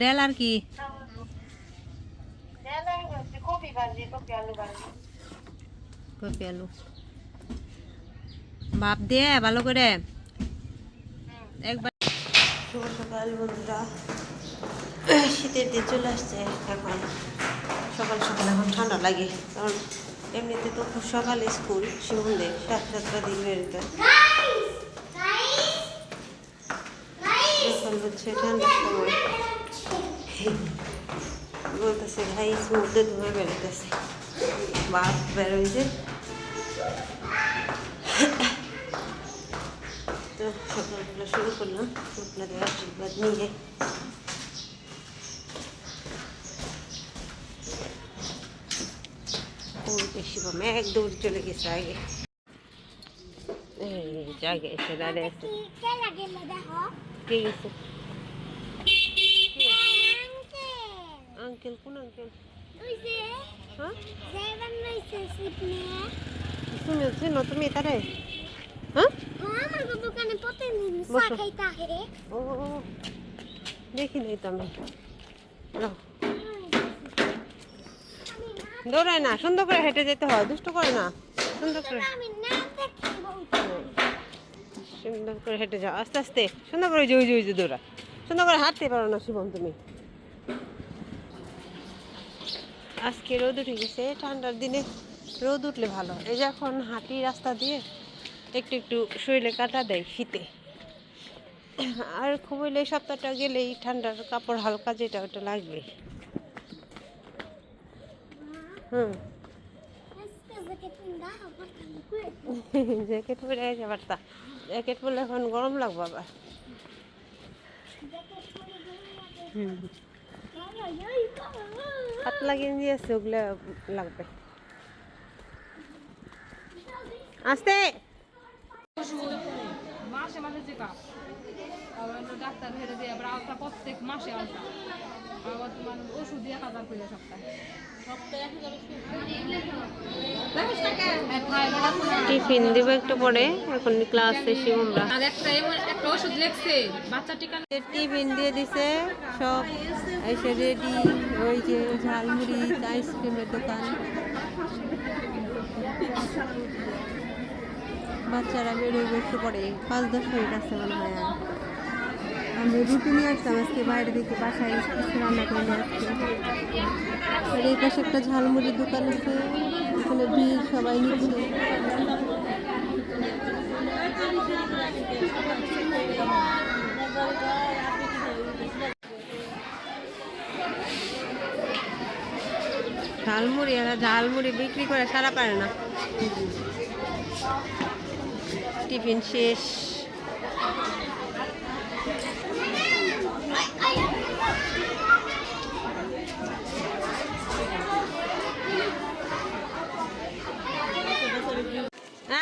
Del আর কি copy আলু ভাজি কপি আলু ভাপ দিয়ে ভালো করে। একবার শুভ সকাল বন্ধুরা। শীতের দিন চলে আসছে এখন সকাল সকাল এখন ঠান্ডা লাগে। কারণ এমনিতে তো খুব সকালে স্কুল শিবন্দের সাত সাতটা দিন বেরোতে এখন হচ্ছে ঠান্ডার সময়। বলতেছে ভাই সমুদ্রে ধুয়ে বেরোতেছে বাপ বেরোইছে তো সকালবেলা শুরু করলাম আপনাদের আশীর্বাদ নিয়ে ওই বেশি কমে এক দৌড় চলে গেছে আগে এই যে আগে এসে দাঁড়িয়ে আছে কে লাগে দেখো কে গেছে আঙ্কেল কোন আঙ্কেল ওই যে হ্যাঁ যাইবার নইছে সিট নিয়ে শুনে শুনো তুমি তারে হ্যাঁ ও আমার তো দোকানে প্রতিদিন চা বসো। খাইতে আহে রে ও ও, ও। দেখি নাই তো আমি। দৌড়ায় না সুন্দর করে হেঁটে যেতে হয় দুষ্ট করে না। সুন্দর করে। না সুন্দর করে হেঁটে যাও আস্তে আস্তে। সুন্দর করে জই জই যে দৌড়া সুন্দর করে হাঁটতে পারো না শিবম তুমি। আজকে রোদ উঠে গেছে, ঠান্ডার দিনে রোদ উঠলে ভালো এই যে এখন হাঁটি রাস্তা দিয়ে একটু একটু শরীরে কাটা দেয় শীতে। আর খুব হইলে এই সপ্তাহটা গেলেই ঠান্ডার কাপড় হালকা যেটা ওটা লাগবে। হুম। জ্যাকেট পরে যেতে পারতা জ্যাকেট পরলে এখন গরম লাগবে আবার। হুম। পাতলা গেঞ্জি আছে, ওগুলো লাগবে। আসতে। মাসে মাসে চেক ডাক্তার হেরে দিয়ে আবার প্রত্যেক মাসে আলট্রা। আবার তোমার ওষুধ দিয়ে হাজার করে সপ্তাহে। হ্যাঁ, থাইরয়েড আছে না? টিফিন দিব একটু পরে এখন ক্লাসে শিবমরা আর একটা একটা ওষুধ লেখছে বাচ্চা টিকা টিফিন দিয়ে দিছে সব এসে রেডি ওই যে ঝালমুড়ি আইসক্রিমের দোকান। বাচ্চারা বেরোবে একটু পরে পাঁচ দশ মিনিট আছে মনে হয় আর। আমি রুটি নিয়ে আসতাম আজকে বাইরে থেকে বাসায় কিছু রান্না করে নিয়ে আসছে। এই পাশে একটা ঝালমুড়ির দোকান আছে এখানে ভিড়, সবাই নিচ্ছে। ঝালমুড়ি, এরা ঝালমুড়ি বিক্রি করে, সারা পারে না। টিফিন শেষ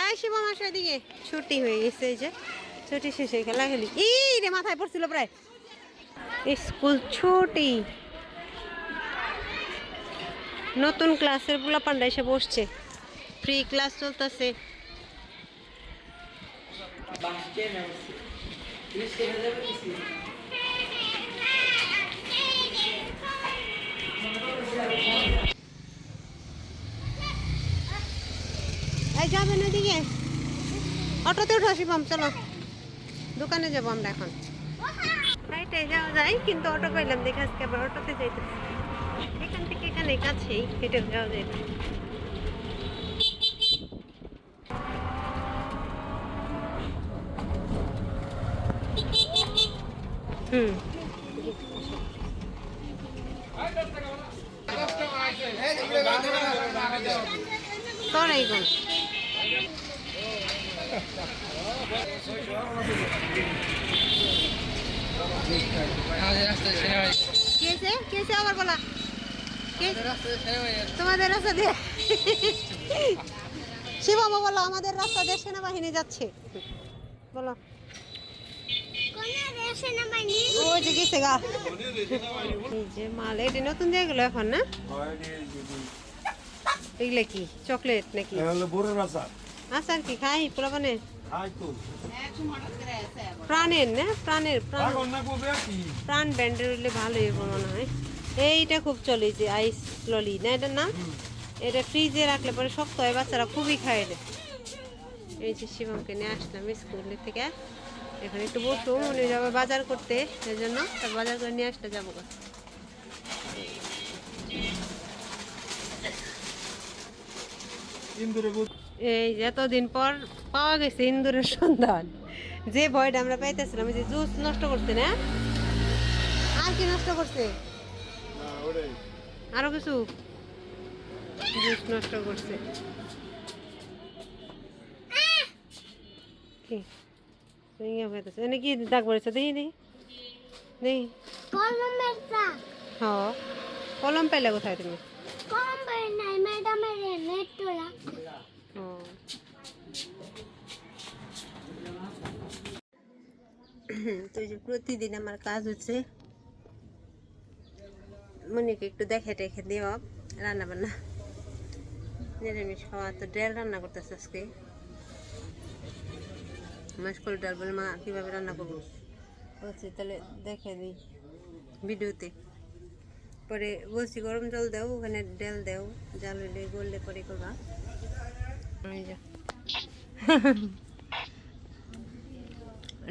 আয় এদিকে ছুটি হয়ে গেছে এই যে, ছুটি শেষে খেলা খেলি ই রে, মাথায় পড়ছিল প্রায়। স্কুল ছুটি। নতুন ক্লাসের পোলা পান্ডা এসে বসছে। ফ্রি ক্লাস চলতেছে। যাবেন ওদিকে। অটোতে উঠো শিবম চলো। দোকানে যাব আমরা এখন। হাইটে যাওয়া যায়, কিন্তু অটো পাইলাম দেখে আজকে আবার অটোতে যাইতে। এখান থেকে এখানে কাছেই হেঁটে যাওয়া যায়। হুম। তোরাই কোন কেসে? কেসে আবার বলা। তোমাদের রাস্তা দিয়ে। শিবাবা বলো আমাদের রাস্তা দিয়ে সেনাবাহিনী যাচ্ছে। বলো। কোন দেশে না মাইনি ওই যে গেছে গা। এই যে মাল এটা নতুন যেগুলো এখন না? এগুলো কি? চকলেট নাকি? আচার কি? খাই পোলা প্রাণের না? প্রাণের প্রাণ। প্রাণ ব্যান্ডের হলে ভালোই হবে মনে হয়। এইটা খুব চলে যে আইস ললি না এটার নাম? এটা ফ্রিজে রাখলে পরে শক্ত হয় বাচ্চারা খুবই খায় এটা। এই যে শিবমকে নিয়ে আসলাম স্কুল থেকে। এখানে একটু বসু উনি যাবে বাজার করতে সেই জন্য তার বাজার করে নিয়ে আসলে যাব ইন্দুরে এই এতদিন পর পাওয়া গেছে ইন্দুরের সন্ধান। যে ভয়টা আমরা পাইতেছিলাম যে জুস নষ্ট করছে না? আর কি নষ্ট করছে? আরও কিছু? জুস নষ্ট করছে। কি? এনে কি দাগ পড়েছে? দেখি দেখি। দেখি। কলমের দাগ। হ। কলম পাইলে কোথায় তুমি? কলম পাই নাই ম্যাডামের নেট তোলা। তো যে প্রতিদিন আমার কাজ হচ্ছে মনিকে একটু দেখে টেখে দেওয়া রান্না বান্না নিরামিষ খাওয়া, তো ডাল রান্না করতেছে আজকে। মাসকল ডাল বলে, মা, কীভাবে রান্না করব? বলছি, তাহলে দেখে দিই ভিডিওতে। পরে বলছি, গরম জল দাও, ওখানে ডাল দাও। জাল হইলে গললে পরে করবা।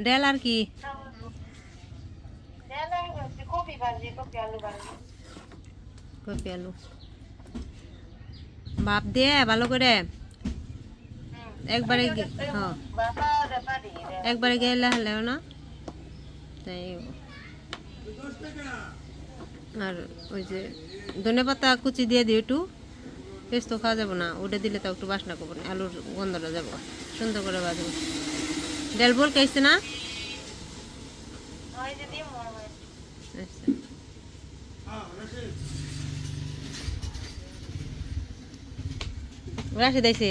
ডাল আর কি কপি আলু ভাপ দিয়ে ভালো করে একবারে হ্যাঁ একবারে গেলে হলেও না তাই আর ওই যে ধনে পাতা কুচি দিয়ে দিও একটু পেস্ত খাওয়া যাব না ওটা দিলে তো একটু বাসনা করব না আলুর গন্ধটা যাব। সুন্দর করে বাজবো ডাল বল খাইছে না। রাশি দিয়েছে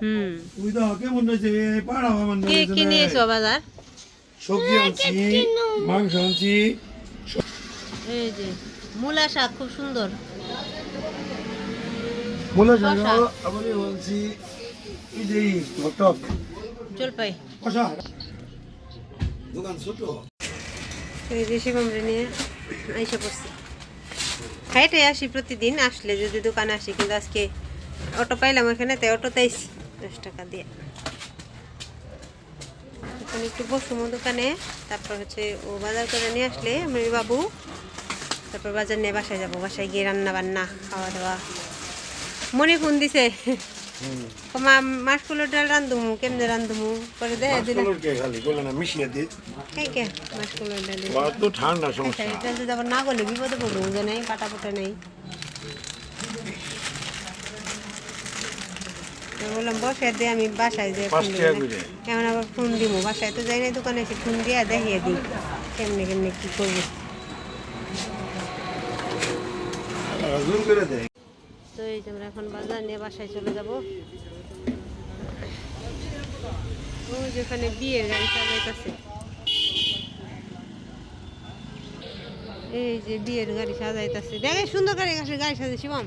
হুম। কি কি নিয়েছো বাজার? সবজি আনছি মাংস আনছি এই যে মূলা শাক খুব সুন্দর। মূলা শাক। আবার বলছি এই যে টক জলপাই। কষা। দোকান ছোট। এই যে শিবমরে নিয়ে আইসা পড়ছি। আসি প্রতিদিন আসলে যদি দোকানে আসি কিন্তু আজকে অটো পাইলাম এখানে তাই অটোতে আইসি দশ টাকা দিয়ে। এখন একটু বসুমো দোকানে তারপর হচ্ছে ও বাজার করে নিয়ে আসলে আমি বাবু তারপর বাজার নিয়ে বাসায় যাব। বাসায় গিয়ে রান্না বান্না খাওয়া দাওয়া। মনে ফোন দিছে। মা মাছকুলোর ডাল রান্ধুমু কেমনে রান্ধুমু পরে দেখা দিলে। কালার কে খালি বলে না মিশিয়ে দি। কে কে মাছকুলোর ডাল তো ঠান্ডা সমস্যা। এটা যদি না করলে বিপদে পড়ব বুঝে নেই পাটা পাটা নেই। বললাম বসে দিয়ে আমি বাসায় যে কেমন আবার ফোন দিব বাসায় তো যাই না দোকানে এসে ফোন দিয়ে দেখিয়ে দিই। কেমনে কেমনে কি করব জোর করে দেয় তো এই যে আমরা এখন বাজার নিয়ে বাসায় চলে যাব। ওই যেখানে বিয়ের গাড়ি সাজাইতেছে এই যে বিয়ের গাড়ি সাজাইতেছে। দেখে সুন্দর গাছে গাড়ি সাজাই শিবম।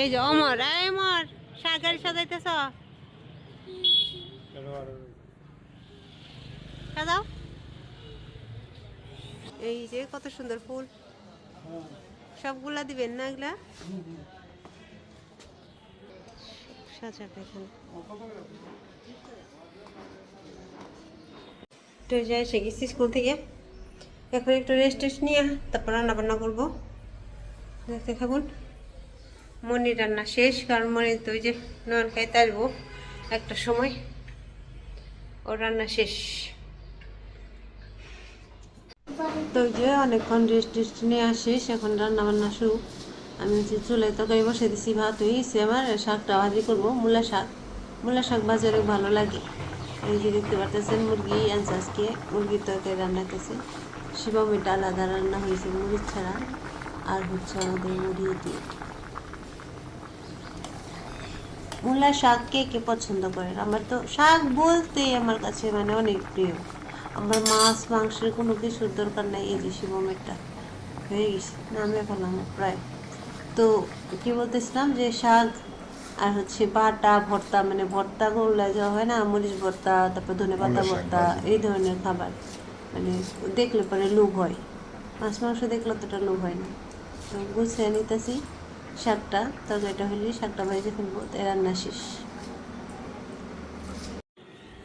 এই যে অমর, এই অমর সা গাড়ি সাজাইতেছ? সাজাও। এই যে কত সুন্দর ফুল। সবগুলা দিবেন না এগুলা? সাজাবে এখানে। তো স্কুল থেকে। এখন একটু রেস্ট টেস্ট নিয়ে তারপর রান্না বান্না করব। দেখতে থাকুন। মনির রান্না শেষ, কারণ মনে তো যে নয়ন খাইতে আসব একটা সময়। ও রান্না শেষ। তো যে অনেকক্ষণ রেস্ট টেস্ট নিয়ে আসিস এখন রান্না বান্না শুরু। আমি হচ্ছে চুলায় তরকারি বসে দিছি, ভাত হয়েছে আমার, শাকটা ভাজি করব, মূলা শাক। মূলা শাক বাজারে ভালো লাগে। এই যে দেখতে পারতেছেন, মুরগি আনছে আজকে, মুরগির তরকারি রান্না করছে শিবমিটা আলাদা রান্না হয়েছে মরিচ ছাড়া। আর হচ্ছে আমাদের মুড়ি দিয়ে। মূলা শাক কে কে পছন্দ করেন? আমার তো শাক বলতে আমার কাছে মানে অনেক প্রিয়। আমার মাছ মাংসের কোনো কিছুর দরকার নাই এই যে শিবমেরটা হয়ে গেছে নামে ফেলাম প্রায়। তো কি বলতেছিলাম যে শাক আর হচ্ছে বাটা ভর্তা মানে ভর্তা করলে যা হয় না মরিচ ভর্তা তারপর ধনে পাতা ভর্তা এই ধরনের খাবার। মানে দেখলে পরে লোভ হয়। মাছ মাংস দেখলে অতটা লোভ হয় না। তো গুছিয়ে নিতেছি শাকটা। তরকারিটা হলে শাকটা বাড়িতে ফেলব তাই রান্না শেষ।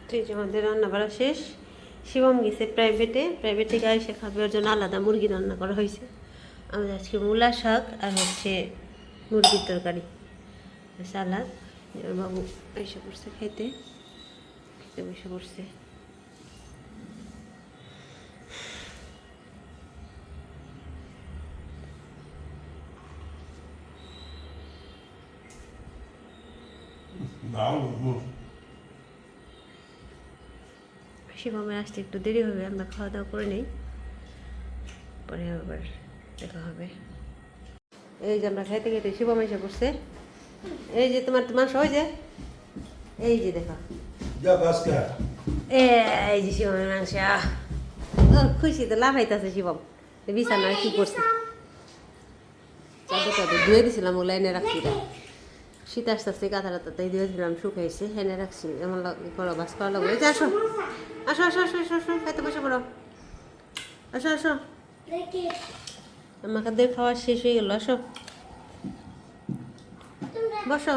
ঠিক আছে আমাদের রান্না করা শেষ। শিবম গেছে প্রাইভেটে প্রাইভেট থেকে এসে খাবে, ওর জন্য আলাদা মুরগি রান্না করা হয়েছে। আমাদের আজকে মূলা শাক আর হচ্ছে মুরগির তরকারি। সালাদ। বাবু এসে পড়ছে খেতে। খেতে বসে পড়ছে। শিবমের আসতে একটু দেরি হবে আমরা খাওয়া দাওয়া করে নিই। পরে আবার দেখা হবে। এই যে আমরা খাইতে খেতে শিবম এসে পড়ছে। এই যে তোমার তোমার যে এই যে দেখো। এই যে শিবমের মাংস! ওর খুশিতে লাফাইতেছে শিবম। তো বিছানা কি করছে? চাদর ধুয়ে দিছিলাম ও লাইনে রাখছি। শীত আসতে আসতে গাধারা তাতে তাই দিয়ে দিলাম শুকাইছে। হেনে রাখছি এমন লাগ- করো বাস করা লাগবে। আসো। আসো আসো আসো আসো আসো খাইতে বসে পড়ো। আসো আসো। আমাকে দেখাওয়া খাওয়া শেষ হয়ে গেল আসো। বসো।